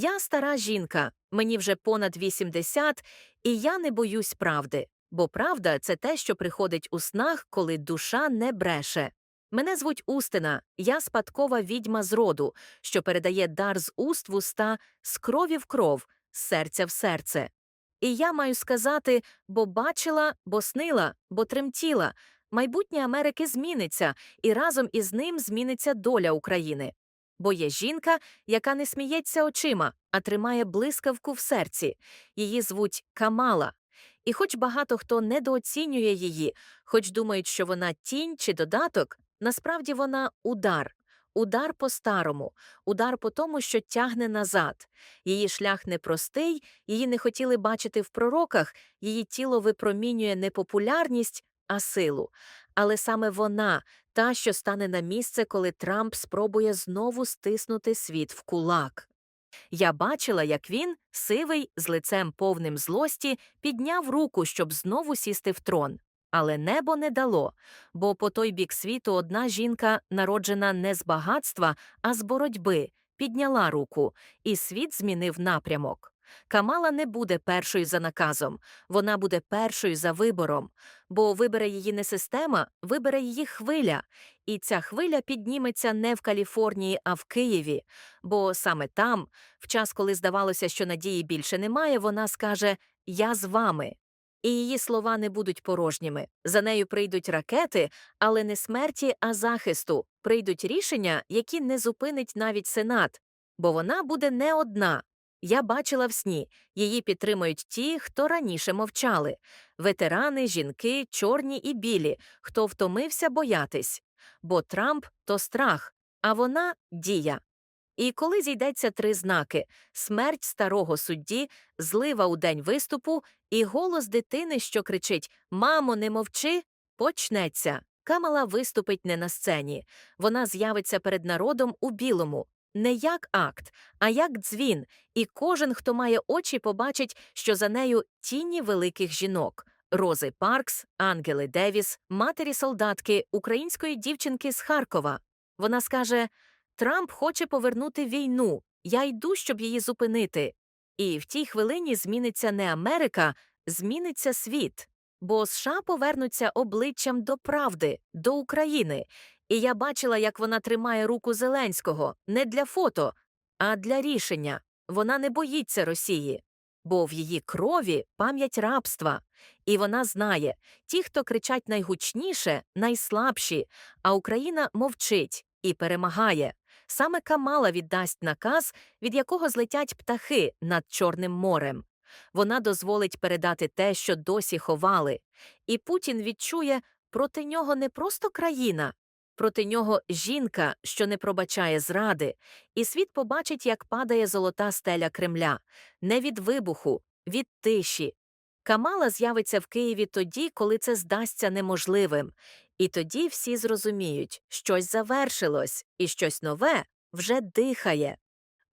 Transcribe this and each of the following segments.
Я стара жінка, мені вже понад 80, і я не боюсь правди, бо правда це те, що приходить у снах, коли душа не бреше. Мене звуть Устина, я спадкова відьма з роду, що передає дар з уст в уста, з крові в кров, з серця в серце. І я маю сказати, бо бачила, бо снила, бо тремтіла. Майбутнє Америки зміниться, і разом із ним зміниться доля України. Бо є жінка, яка не сміється очима, а тримає блискавку в серці. Її звуть Камала. І хоч багато хто недооцінює її, хоч думають, що вона тінь чи додаток, насправді вона удар. Удар по-старому, удар по тому, що тягне назад. Її шлях непростий, її не хотіли бачити в пророках, її тіло випромінює не популярність, а силу. Але саме вона, та, що стане на місце, коли Трамп спробує знову стиснути світ в кулак. Я бачила, як він, сивий, з лицем повним злості, підняв руку, щоб знову сісти в трон. Але небо не дало, бо по той бік світу одна жінка, народжена не з багатства, а з боротьби, підняла руку, і світ змінив напрямок. Камала не буде першою за наказом, вона буде першою за вибором, бо вибере її не система, вибере її хвиля, і ця хвиля підніметься не в Каліфорнії, а в Києві. Бо саме там, в час, коли здавалося, що надії більше немає, вона скаже Я з вами. І її слова не будуть порожніми. За нею прийдуть ракети, але не смерті, а захисту. Прийдуть рішення, які не зупинить навіть Сенат. Бо вона буде не одна. Я бачила в сні, її підтримують ті, хто раніше мовчали ветерани, жінки, чорні і білі, хто втомився боятись. Бо Трамп то страх, а вона дія. І коли зійдеться три знаки смерть старого судді, злива у день виступу і голос дитини, що кричить Мамо, не мовчи, почнеться. Камала виступить не на сцені. Вона з'явиться перед народом у білому, не як акт, а як дзвін, і кожен, хто має очі, побачить, що за нею тіні великих жінок. Рози Паркс, Ангели Девіс, матері солдатки, української дівчинки з Харкова. Вона скаже Трамп хоче повернути війну, я йду, щоб її зупинити. І в тій хвилині зміниться не Америка, зміниться світ. Бо США повернуться обличчям до правди, до України. І я бачила, як вона тримає руку Зеленського не для фото, а для рішення. Вона не боїться Росії, бо в її крові пам'ять рабства. І вона знає ті, хто кричать найгучніше, найслабші, а Україна мовчить і перемагає. Саме Камала віддасть наказ, від якого злетять птахи над Чорним морем. Вона дозволить передати те, що досі ховали, і Путін відчує проти нього не просто країна, проти нього жінка, що не пробачає зради, і світ побачить, як падає золота стеля Кремля, не від вибуху, від тиші. Камала з'явиться в Києві тоді, коли це здасться неможливим, і тоді всі зрозуміють, щось завершилось, і щось нове вже дихає.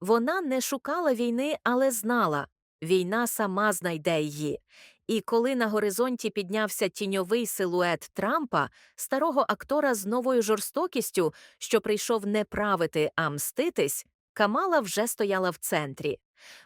Вона не шукала війни, але знала війна сама знайде її. І коли на горизонті піднявся тіньовий силует Трампа, старого актора з новою жорстокістю, що прийшов не правити, а мститись, Камала вже стояла в центрі.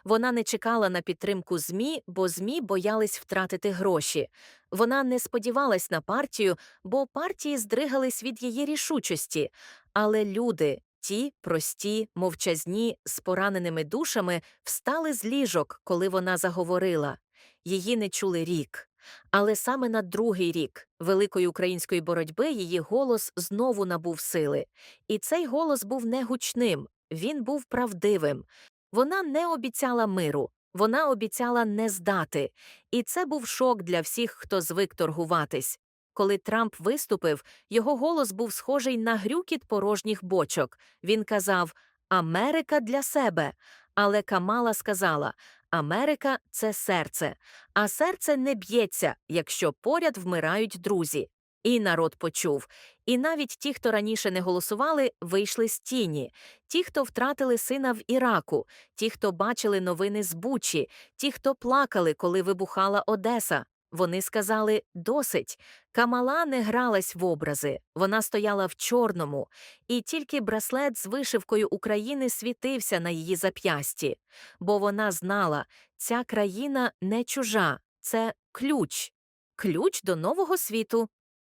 Вона не чекала на підтримку ЗМІ, бо ЗМІ боялись втратити гроші. Вона не сподівалась на партію, бо партії здригались від її рішучості. Але люди, ті прості, мовчазні, з пораненими душами, встали з ліжок, коли вона заговорила. Її не чули рік. Але саме на другий рік великої української боротьби її голос знову набув сили. І цей голос був не гучним, він був правдивим. Вона не обіцяла миру, вона обіцяла не здати. І це був шок для всіх, хто звик торгуватись. Коли Трамп виступив, його голос був схожий на грюкіт порожніх бочок. Він казав Америка для себе. Але Камала сказала Америка це серце, а серце не б'ється, якщо поряд вмирають друзі. І народ почув. І навіть ті, хто раніше не голосували, вийшли з тіні, ті, хто втратили сина в Іраку, ті, хто бачили новини з Бучі, ті, хто плакали, коли вибухала Одеса. Вони сказали досить. Камала не гралась в образи, вона стояла в чорному, і тільки браслет з вишивкою України світився на її зап'ясті, бо вона знала, ця країна не чужа, це ключ, ключ до нового світу.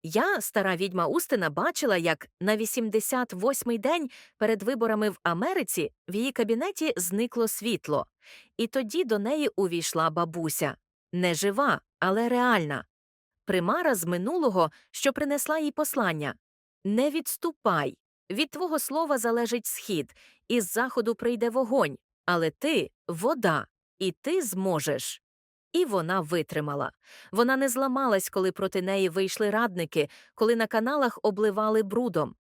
Я, стара відьма Устина, бачила, як на 88-й день перед виборами в Америці в її кабінеті зникло світло, і тоді до неї увійшла бабуся. Не жива, але реальна. Примара з минулого, що принесла їй послання. Не відступай. Від твого слова залежить схід, із заходу прийде вогонь, але ти вода, і ти зможеш. І вона витримала. Вона не зламалась, коли проти неї вийшли радники, коли на каналах обливали брудом.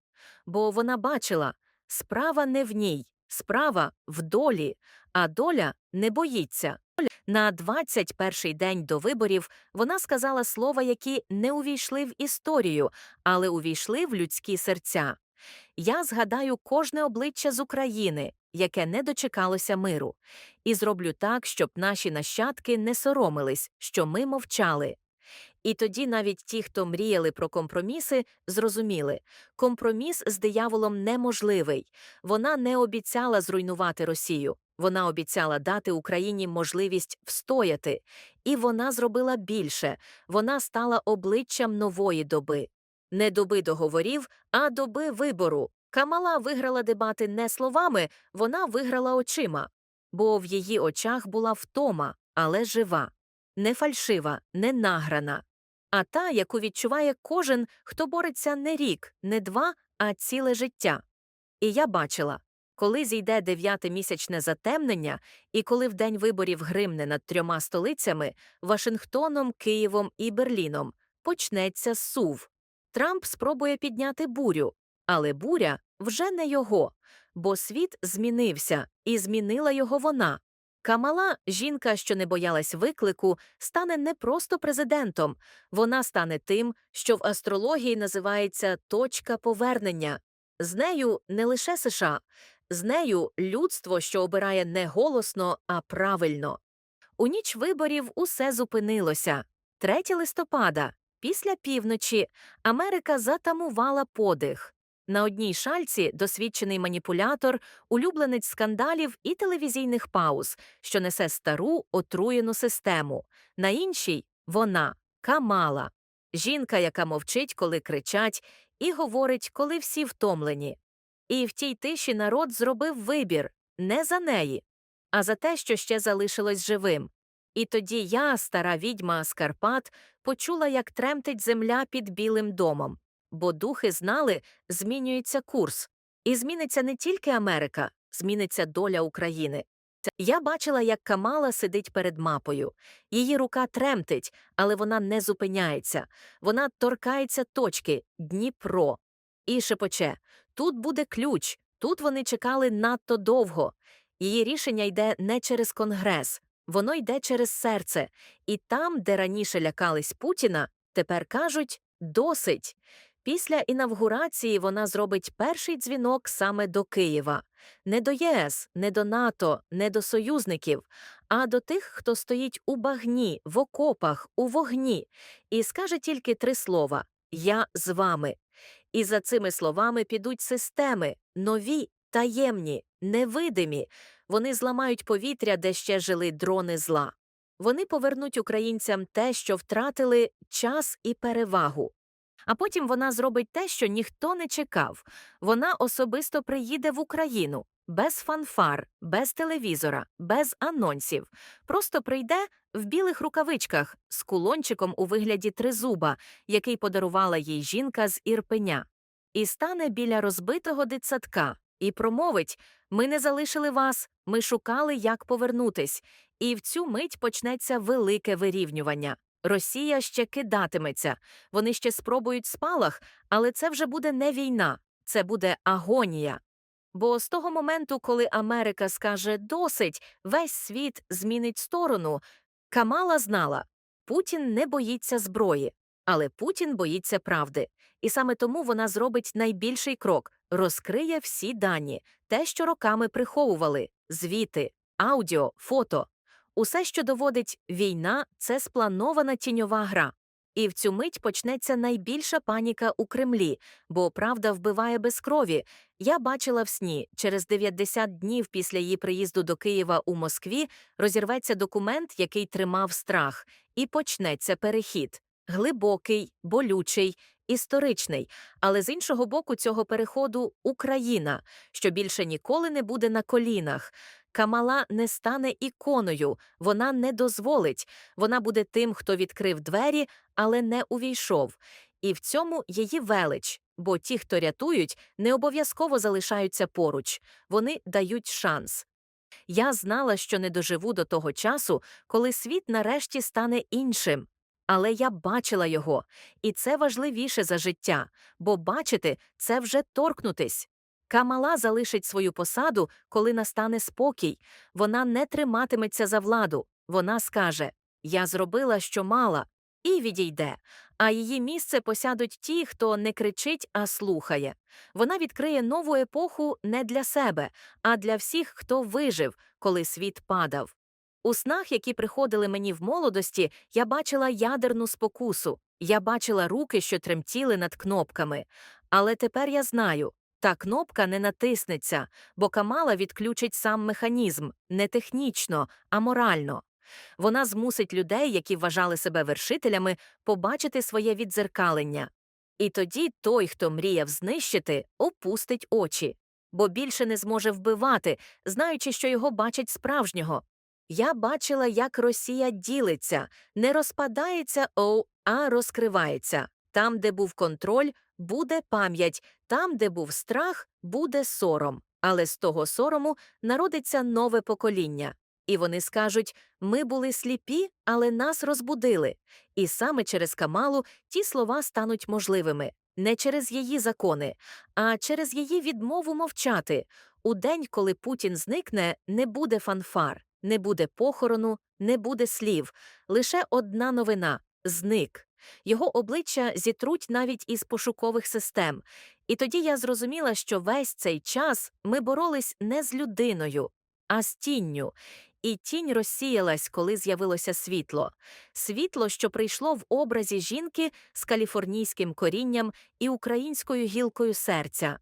Бо вона бачила справа не в ній, справа в долі, а доля не боїться. На 21-й день до виборів вона сказала слова, які не увійшли в історію, але увійшли в людські серця. Я згадаю кожне обличчя з України, яке не дочекалося миру, і зроблю так, щоб наші нащадки не соромились, що ми мовчали. І тоді навіть ті, хто мріяли про компроміси, зрозуміли компроміс з дияволом неможливий. Вона не обіцяла зруйнувати Росію, вона обіцяла дати Україні можливість встояти. І вона зробила більше вона стала обличчям нової доби. Не доби договорів, а доби вибору. Камала виграла дебати не словами, вона виграла очима, бо в її очах була втома, але жива, не фальшива, не награна, а та, яку відчуває кожен, хто бореться не рік, не два, а ціле життя. І я бачила, коли зійде дев'ятимісячне затемнення, і коли в день виборів гримне над трьома столицями Вашингтоном, Києвом і Берліном, почнеться сув. Трамп спробує підняти бурю, але буря вже не його, бо світ змінився, і змінила його вона. Камала, жінка, що не боялась виклику, стане не просто президентом, вона стане тим, що в астрології називається точка повернення. З нею не лише США, з нею людство, що обирає не голосно, а правильно. У ніч виборів усе зупинилося. 3 листопада, після півночі, Америка затамувала подих. На одній шальці досвідчений маніпулятор, улюбленець скандалів і телевізійних пауз, що несе стару отруєну систему. На іншій вона Камала, жінка, яка мовчить, коли кричать, і говорить, коли всі втомлені. І в тій тиші народ зробив вибір не за неї, а за те, що ще залишилось живим. І тоді я, стара відьма з Карпат, почула, як тремтить земля під Білим домом бо духи знали, змінюється курс. І зміниться не тільки Америка, зміниться доля України. Я бачила, як Камала сидить перед мапою. Її рука тремтить, але вона не зупиняється. Вона торкається точки Дніпро. І шепоче тут буде ключ, тут вони чекали надто довго. Її рішення йде не через конгрес, воно йде через серце. І там, де раніше лякались Путіна, тепер кажуть досить. Після інавгурації вона зробить перший дзвінок саме до Києва, не до ЄС, не до НАТО, не до союзників, а до тих, хто стоїть у багні, в окопах, у вогні, і скаже тільки три слова Я з вами. І за цими словами підуть системи нові, таємні, невидимі. Вони зламають повітря, де ще жили дрони зла. Вони повернуть українцям те, що втратили час і перевагу. А потім вона зробить те, що ніхто не чекав. Вона особисто приїде в Україну без фанфар, без телевізора, без анонсів. Просто прийде в білих рукавичках з кулончиком у вигляді тризуба, який подарувала їй жінка з Ірпеня, і стане біля розбитого дитсадка і промовить Ми не залишили вас, ми шукали, як повернутись. І в цю мить почнеться велике вирівнювання. Росія ще кидатиметься, вони ще спробують спалах, але це вже буде не війна, це буде агонія. Бо з того моменту, коли Америка скаже досить, весь світ змінить сторону. Камала знала Путін не боїться зброї, але Путін боїться правди. І саме тому вона зробить найбільший крок розкриє всі дані, те, що роками приховували звіти, аудіо, фото. Усе, що доводить війна, це спланована тіньова гра. І в цю мить почнеться найбільша паніка у Кремлі, бо правда вбиває без крові. Я бачила в сні, через 90 днів після її приїзду до Києва у Москві розірветься документ, який тримав страх, і почнеться перехід. Глибокий, болючий, історичний. Але з іншого боку цього переходу Україна, що більше ніколи не буде на колінах. Камала не стане іконою, вона не дозволить. Вона буде тим, хто відкрив двері, але не увійшов. І в цьому її велич, бо ті, хто рятують, не обов'язково залишаються поруч, вони дають шанс. Я знала, що не доживу до того часу, коли світ нарешті стане іншим. Але я бачила його, і це важливіше за життя, бо бачити це вже торкнутись. Камала залишить свою посаду, коли настане спокій. Вона не триматиметься за владу. Вона скаже Я зробила, що мала, і відійде. А її місце посядуть ті, хто не кричить, а слухає. Вона відкриє нову епоху не для себе, а для всіх, хто вижив, коли світ падав. У снах, які приходили мені в молодості, я бачила ядерну спокусу, я бачила руки, що тремтіли над кнопками. Але тепер я знаю, та кнопка не натиснеться, бо Камала відключить сам механізм не технічно, а морально. Вона змусить людей, які вважали себе вершителями, побачити своє віддзеркалення. І тоді той, хто мріяв знищити, опустить очі, бо більше не зможе вбивати, знаючи, що його бачать справжнього. Я бачила, як Росія ділиться, не розпадається, оу, а розкривається. Там, де був контроль, буде пам'ять, там, де був страх, буде сором. Але з того сорому народиться нове покоління. І вони скажуть ми були сліпі, але нас розбудили. І саме через Камалу ті слова стануть можливими не через її закони, а через її відмову мовчати. У день, коли Путін зникне, не буде фанфар, не буде похорону, не буде слів. Лише одна новина зник. Його обличчя зітруть навіть із пошукових систем. І тоді я зрозуміла, що весь цей час ми боролись не з людиною, а з тінню. І тінь розсіялась, коли з'явилося світло. Світло, що прийшло в образі жінки з каліфорнійським корінням і українською гілкою серця.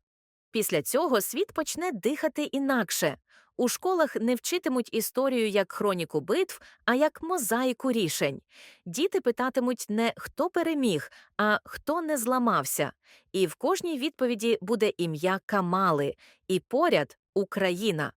Після цього світ почне дихати інакше. У школах не вчитимуть історію як хроніку битв, а як мозаїку рішень. Діти питатимуть не хто переміг, а хто не зламався. І в кожній відповіді буде ім'я Камали, і поряд Україна.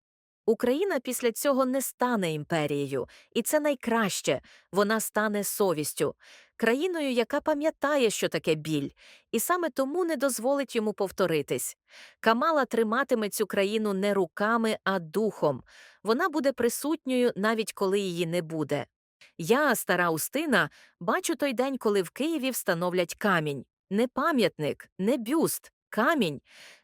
Україна після цього не стане імперією, і це найкраще вона стане совістю, країною, яка пам'ятає, що таке біль, і саме тому не дозволить йому повторитись. Камала триматиме цю країну не руками, а духом. Вона буде присутньою, навіть коли її не буде. Я, стара Устина, бачу той день, коли в Києві встановлять камінь. Не пам'ятник, не бюст, камінь.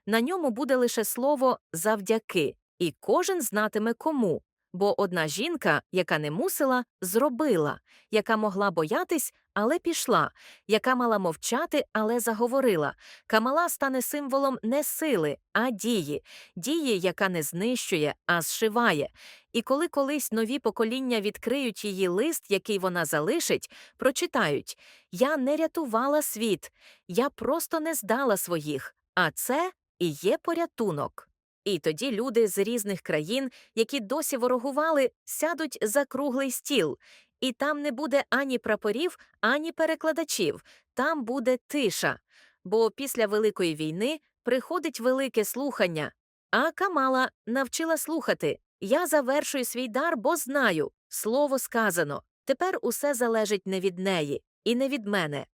На ньому буде лише слово завдяки. І кожен знатиме кому. Бо одна жінка, яка не мусила, зробила, яка могла боятись, але пішла, яка мала мовчати, але заговорила. Камала стане символом не сили, а дії, дії, яка не знищує, а зшиває. І коли колись нові покоління відкриють її лист, який вона залишить, прочитають Я не рятувала світ, я просто не здала своїх, а це і є порятунок. І тоді люди з різних країн, які досі ворогували, сядуть за круглий стіл, і там не буде ані прапорів, ані перекладачів, там буде тиша. Бо після Великої війни приходить велике слухання. А Камала навчила слухати Я завершую свій дар, бо знаю слово сказано. Тепер усе залежить не від неї і не від мене,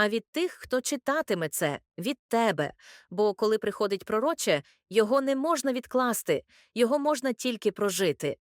а від тих, хто читатиме це, від тебе. Бо коли приходить пророче, його не можна відкласти, його можна тільки прожити.